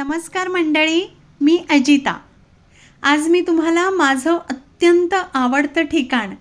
नमस्कार मंडळी मी अजिता. आज मी तुम्हाला माझं अत्यंत आवडतं ठिकाण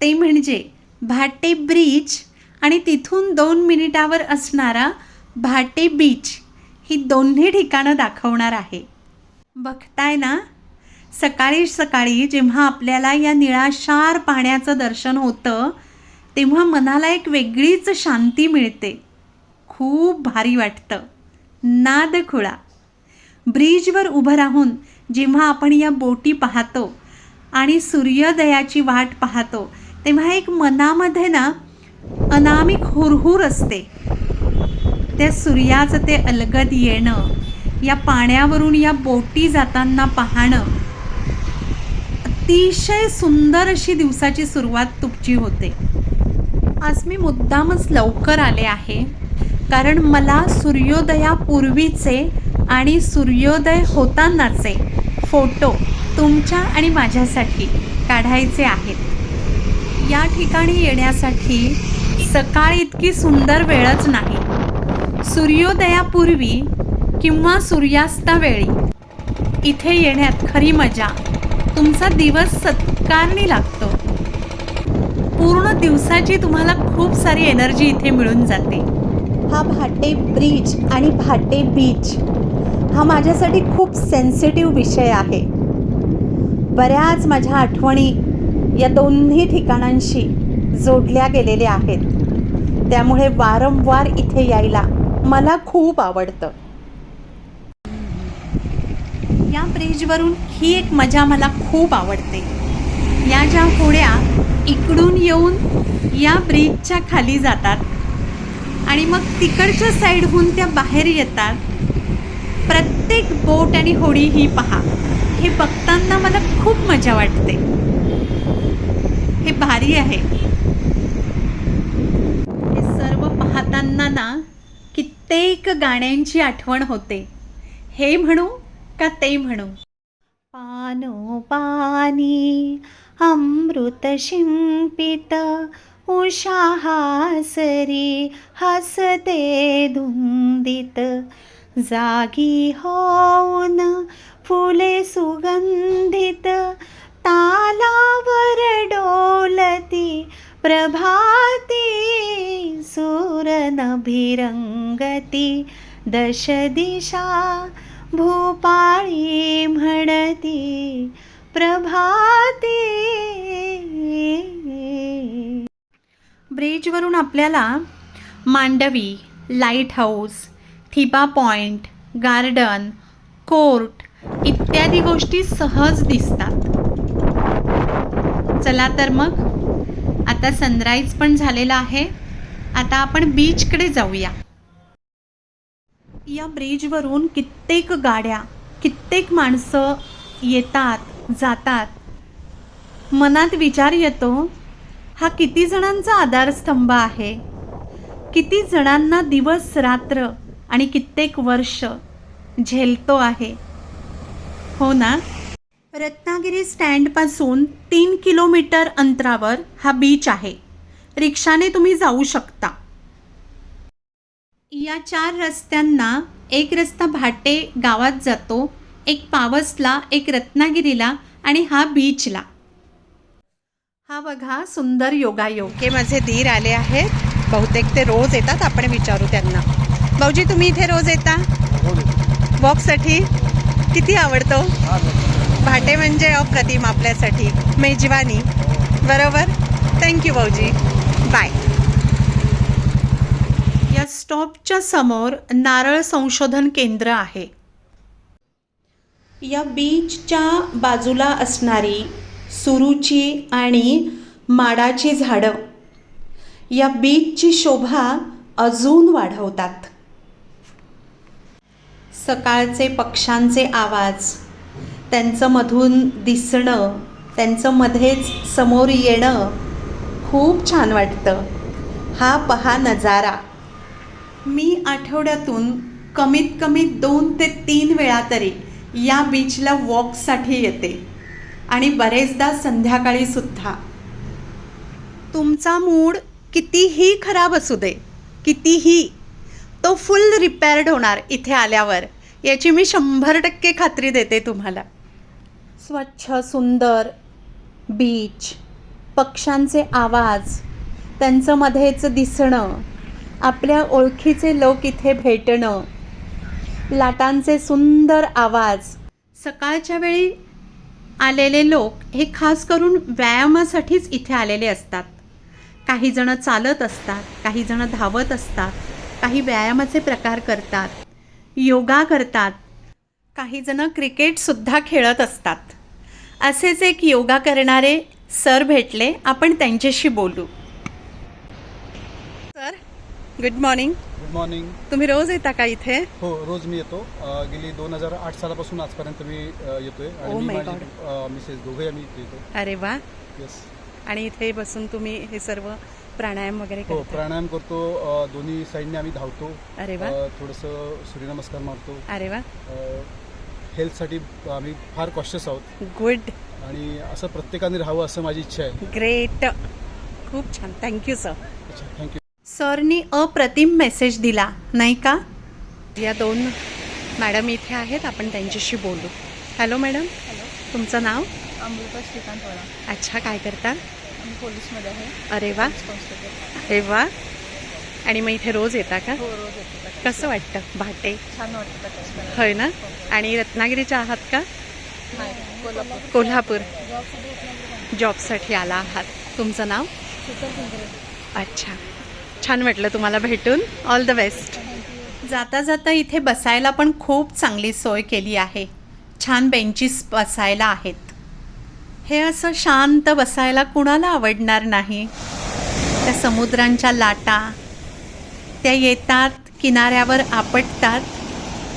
ते म्हणजे भाटे ब्रिज आणि तिथून दोन मिनिटावर असणारा भाटे बीच ही दोन्ही ठिकाणं दाखवणार आहे. बघताय ना? सकाळी सकाळी जेव्हा आपल्याला या निळाशार पाण्याचं दर्शन होतं तेव्हा मनाला एक वेगळीच शांती मिळते. खूप भारी वाटतं. नाद खुळा ब्रिजवर उभं राहून जेव्हा आपण या बोटी पाहतो आणि सूर्योदयाची वाट पाहतो तेव्हा एक मनामध्ये ना अनामिक हुरहुर असते. त्या सूर्याचं ते अलगद येणं या पाण्यावरून या बोटी जाताना पाहणं अतिशय सुंदर अशी दिवसाची सुरुवात तुमची होते. आज मी मुद्दामच लवकर आले आहे कारण मला सूर्योदयापूर्वीचे आणि सूर्योदय होतानाचे फोटो तुमच्या आणि माझ्यासाठी काढायचे आहेत. या ठिकाणी येण्यासाठी सकाळ इतकी सुंदर वेळच नाही. सूर्योदयापूर्वी किंवा सूर्यास्तावेळी इथे येण्यात खरी मजा. तुमचा दिवस सत्कारणी लागतो. पूर्ण दिवसाची तुम्हाला खूप सारी एनर्जी इथे मिळून जाते. हा भाटे ब्रिज आणि भाटे बीच. हा माझ्यासाठी खूप सेन्सिटिव्ह विषय आहे. बऱ्याच माझ्या आठवणी या दोन्ही ठिकाणांशी जोडल्या गेलेल्या आहेत. त्यामुळे वारंवार इथे यायला मला खूप आवडतं. या ब्रिजवरून ही एक मजा मला खूप आवडते. या ज्या होड्या इकडून येऊन या ब्रिजच्या खाली जातात आणि मग तिकडच्या साईडहून त्या बाहेर येतात प्रत्येक बोट आणि होडी ही पहा. हे बघताना मला खूप मजा वाटते. हे भारी आहे. हे सर्व पाहताना ना कित्येक गाण्यांची आठवण होते. हे म्हणू का ते म्हणू? पानो पानी अमृत शिंपित उषाहासरी हसते धुंदित जागी होऊन फुले सुगंधित तालावर डोलती प्रभाती सूरनभिरंगती दश दिशा भूपाळी म्हणती प्रभाती. ब्रिजवरून आपल्याला Mandvi light house Thiba point garden court इत्यादी गोष्टी सहज दिसतात. चला तर मग आता सनराईज पण झालेला आहे. आता आपण बीचकडे जाऊया. या ब्रिजवरून कित्येक गाड्या कित्येक माणसं येतात जातात. मनात विचार येतो हा किती जणांचा आधारस्तंभ आहे? किती जणांना दिवस रात्र आणि कित्येक वर्ष झेलतो आहे. हो ना? रत्नागिरी स्टँडपासून तीन किलोमीटर अंतरावर हा बीच आहे. रिक्षाने तुम्ही जाऊ शकता. या चार रस्त्यांना एक रस्ता भाटे गावात जातो एक पावसला एक रत्नागिरीला आणि हा बीचला हा बघा सुंदर योगायोग. हे माझे धीर आले आहेत. बहुतेक ते रोज येतात आपण विचारू त्यांना. भाऊजी तुम्ही इथे रोज येता? वॉकसाठी किती आवडतो? भाटे म्हणजे अप्रतिम आपल्यासाठी. मेजवानी. बरोबर? थँक्यू भाऊजी. बाय या स्टॉपच्या समोर नारळ संशोधन केंद्र आहे. या बीचच्या बाजूला असणारी सुरूची आणि माडाची झाडं या बीचची शोभा अजून वाढवतात. सकाळचे पक्ष्यांचे आवाज. त्यांचं मधून दिसणं त्यांचं मध्येच समोर येणं खूप छान वाटतं. हा पहा नजारा. मी आठवड्यातून कमीत कमी दोन ते तीन वेळा तरी या बीचला वॉकसाठी येते आणि बरेचदा संध्याकाळी सुद्धा. तुमचा मूड कितीही खराब असू दे कितीही तो फुल रिपेअर्ड होणार इथे आल्यावर. याची मी शंभर टक्के खात्री देते तुम्हाला. स्वच्छ सुंदर बीच पक्ष्यांचे आवाज त्यांचं मध्येच दिसणं आपल्या ओळखीचे लोक इथे भेटणं लाटांचे सुंदर आवाज. सकाळच्या वेळी आलेले लोक हे खास करून व्यायामासाठीच इथे आलेले असतात. काही जण चालत असतात काही जण धावत असतात. काही व्यायामाचे प्रकार करतात योगा करतात. काही जण क्रिकेटसुद्धा खेळत असतात. असेच एक योगा करणारे सर भेटले आपण त्यांच्याशी बोलू. Sir good morning good morning तुम्ही रोज येता का इथे? हो रोज मी येतो. अ, गेली दोन हजार आठ सालापासून आजपर्यंत मी अ, येतोय. आणि Oh मी अ, मिसेस दोघे आम्ही इथे येतो. अरे वा. येस आणि इथे बसून तुम्ही हे सर्व प्राणायाम वगैरे हो करता? प्राणायाम करतो. अ, दोन्ही साईडने आम्ही धावतो. अरे वा. थोडंसं सूर्यनमस्कार मारतो. अरे वा. हेल्थसाठी आम्ही फार कॉशियस आहोत. गुड. आणि असं प्रत्येकाने राहावं असं माझी इच्छा आहे. ग्रेट. खूप छान. थँक्यू सर अच्छा थँक्यू सरनी अप्रतिम मेसेज दिला नाही का? या दोन मॅडम इथे आहेत. आपण त्यांच्याशी बोलू. हॅलो मॅडम हॅलो तुमचं नाव? अमृता श्रीकांत वळा अच्छा काय करता? आम्ही पोलीसमध्ये आहे. अरे वा. अरे वा. आणि मग इथे रोज येता का? हो रोज येतो. कसं वाटतं? भाटे. छान वाटतं होय ना? आणि रत्नागिरीच्या आहात का? कोल्हापूर. जॉबसाठी आला आहात. तुमचं नाव? अच्छा. छान वाटलं तुम्हाला भेटून. ऑल द बेस्ट जाता जाता इथे बसायला पण खूप चांगली सोय केली आहे. छान बेंचीस बसायला आहेत. हे असं शांत बसायला कुणाला आवडणार नाही? त्या समुद्रांच्या लाटा त्या येतात किनाऱ्यावर आपटतात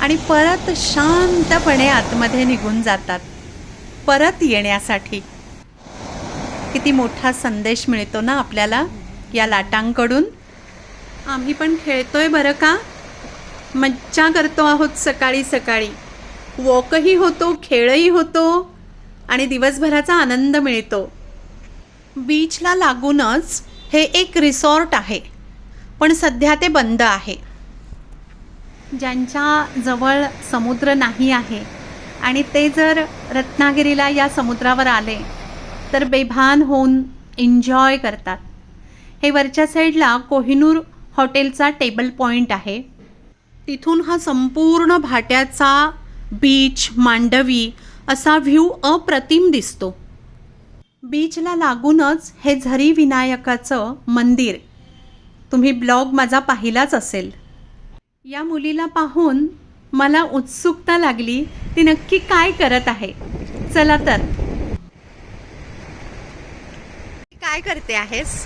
आणि परत शांतपणे आतमध्ये निघून जातात परत येण्यासाठी. किती मोठा संदेश मिळतो ना आपल्याला या लाटांकडून? आम्ही पण खेळतोय बरं का? मज्जा करतो आहोत सकाळी सकाळी. वॉकही होतो खेळही होतो. आणि दिवसभराचा आनंद मिळतो. बीचला लागूनच हे एक रिसॉर्ट आहे पण सध्या ते बंद आहे. ज्यांच्या जवळ समुद्र नाही आहे आणि ते जर रत्नागिरीला या समुद्रावर आले तर बेभान होऊन एन्जॉय करतात. हे वरच्या साईडला कोहिनूर हॉटेलचा टेबल पॉईंट आहे. तिथून हा संपूर्ण भाट्याचा बीच मांडवी असा व्ह्यू अप्रतिम दिसतो. बीचला लागूनच हे झरी विनायकाचं मंदिर. तुम्ही ब्लॉग माझा पाहिलाच असेल. या मुलीला पाहून मला उत्सुकता लागली ती नक्की काय करत आहे? चला तर. काय करते आहेस?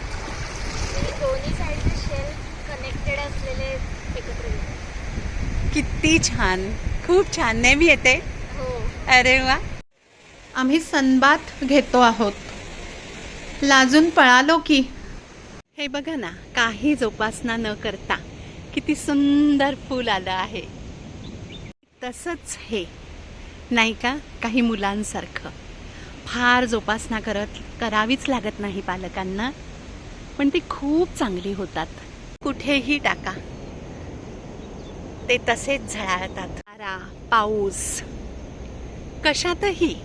दोन्ही साईडचे शेल कनेक्टेड असलेले एकत्र येतात. किती छान. खूप छान. नेहमी येते? अरे वा. आम्ही सनबाथ घेतो आहोत. लाजून पळालो की. हे बघा ना काही जोपासना न करता किती सुंदर फूल आलं आहे. तसंच हे. नाही का काही मुलांसारखं. फार जोपासना करत करावीच लागत नाही पालकांना. पण ती खूप चांगली होतात. कुठेही टाका. ते तसेच झळाळतात. पाऊस. कशातही.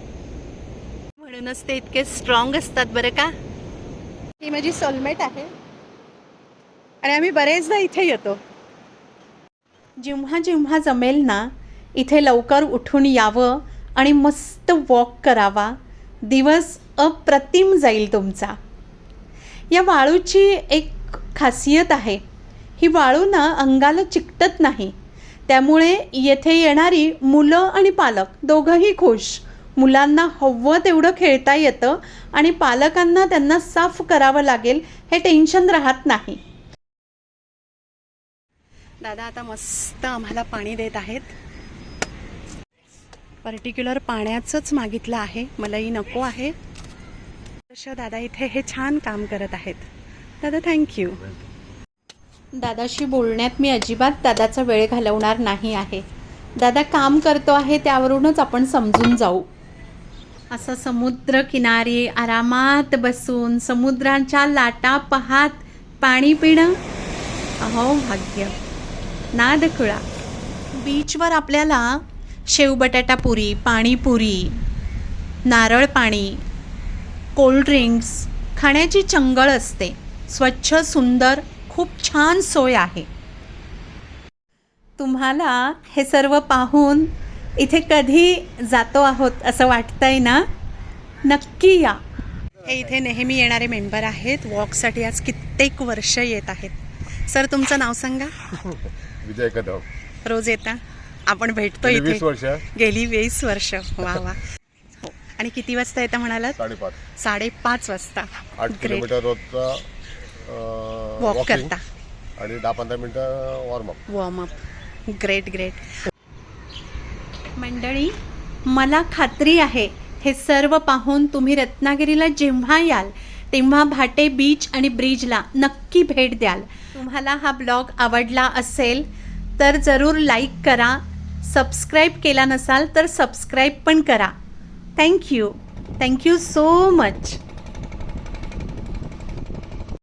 म्हणूनच ते इतके स्ट्रॉंग असतात बरं का? ही माझी सोलमेट आहे. आणि आम्ही बरेचदा इथे येतो. जेव्हा जेव्हा जमेल ना इथे लवकर उठून यावं आणि मस्त वॉक करावा. दिवस अप्रतिम जाईल तुमचा. या वाळूची एक खासियत आहे. ही वाळू ना अंगाला चिकटत नाही. त्यामुळे येथे येणारी मुलं आणि पालक दोघंही खुश. मुलांना हवं तेवढं खेळता येतं आणि पालकांना त्यांना साफ करावं लागेल हे टेन्शन राहत नाही. दादा आता मस्त आम्हाला पाणी देत आहेत. पर्टिक्युलर पाण्याचंच मागितलं आहे. मलाही नको आहे. तसं दादा इथे हे छान काम करत आहेत. दादा थँक्यू दादाशी बोलण्यात मी अजिबात दादाचा वेळ घालवणार नाही आहे. दादा काम करतो आहे त्यावरूनच आपण समजून जाऊ. असा समुद्र किनारी आरामात बसून समुद्राच्या लाटा पाहात पाणी पिणं अहो भाग्य. नाद खुळा. बीचवर आपल्याला शेव बटाटा पुरी पाणीपुरी नारळ पाणी कोल्ड्रिंक्स खाण्याची चंगळ असते. स्वच्छ सुंदर खूप छान सोय आहे. तुम्हाला हे सर्व पाहून इथे कधी जातो आहोत असं वाटतंय ना? नक्की या. हे इथे नेहमी येणारे मेंबर आहेत. वॉकसाठी आज कित्येक वर्ष येत आहेत. सर तुमचं नाव सांगा? विजय कदम रोज येता? आपण भेटतो गेली इथे. वीस वर्ष. गेली वीस वर्ष. वा वा. हो. आणि किती वाजता येतं म्हणालात? साडेपाच. साडेपाच वाजता. आठ किलोमीटर रोजचा वॉक करता. आणि दहा पंधरा मिनटं वॉर्मअप वॉर्मअप ग्रेट ग्रेट मंडळी मला खात्री आहे हे सर्व पाहून तुम्ही रत्नागिरीला जेव्हा याल तेव्हा भाटे बीच आणि ब्रिजला नक्की भेट द्याल. तुम्हाला हा ब्लॉग आवडला असेल तर जरूर लाईक करा. सबस्क्राईब केला नसाल तर सबस्क्राईब पण करा. Thank you thank you so much